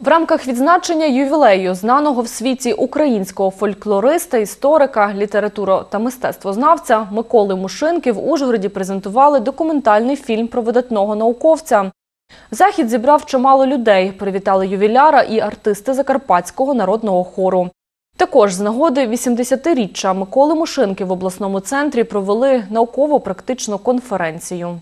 В рамках відзначення ювілею знаного в світі українського фольклориста, історика, літературо та мистецтвознавця Миколи Мушинки в Ужгороді презентували документальний фільм про видатного науковця. Захід зібрав чимало людей. Привітали ювіляра і артисти Закарпатського народного хору. Також з нагоди 80-річчя Миколи Мушинки в обласному центрі провели науково-практичну конференцію.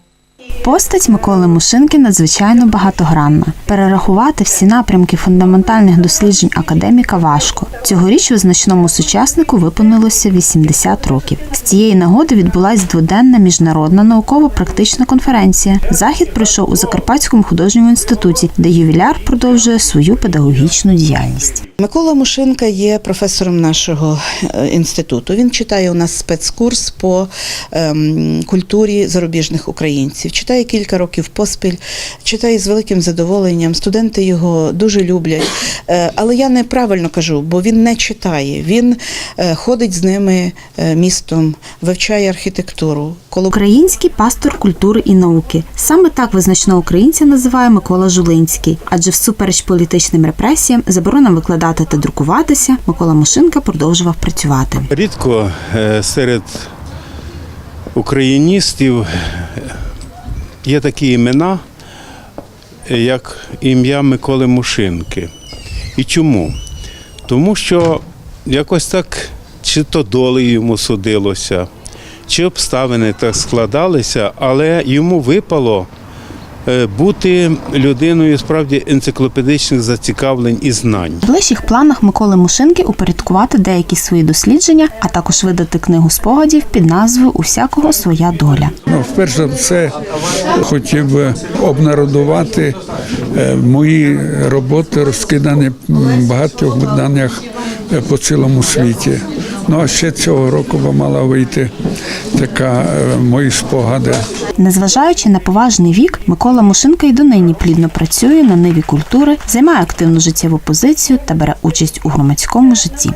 Постать Миколи Мушинки надзвичайно багатогранна. Перерахувати всі напрямки фундаментальних досліджень академіка важко. Цьогоріч визначному сучаснику виповнилося 80 років. З цієї нагоди відбулася дводенна міжнародна науково-практична конференція. Захід пройшов у Закарпатському художньому інституті, де ювіляр продовжує свою педагогічну діяльність. Микола Мушинка є професором нашого е, інституту. Він читає у нас спецкурс по ем, культурі зарубіжних українців. Читає кілька років поспіль, читає з великим задоволенням. Студенти його дуже люблять. Е, але я неправильно кажу, бо він не читає. Він е, ходить з ними е, містом, вивчає архітектуру. Коло Український пастор культури і науки. Саме так визначного українця називає Микола Жулинський. Адже всупереч політичним репресіям, заборонам викладати та друкуватися, Микола Мушинка продовжував працювати. Рідко серед україністів є такі імена, як ім'я Миколи Мушинки. І чому? Тому що якось так чи то долею йому судилося, чи обставини так складалися, але йому випало бути людиною справді енциклопедичних зацікавлень і знань. В ближчих планах Миколи Мушинки упорядкувати деякі свої дослідження, а також видати книгу спогадів під назвою Усякого своя доля. Ну, вперше за все хотів би обнародувати е, мої роботи, розкидані в багатьох виданнях е, по цілому світі. Ну а ще цього року би мала вийти така е, мої спогади. Незважаючи на поважний вік, Микола Мушинка й донині плідно працює на ниві культури, займає активну життєву позицію та бере участь у громадському житті.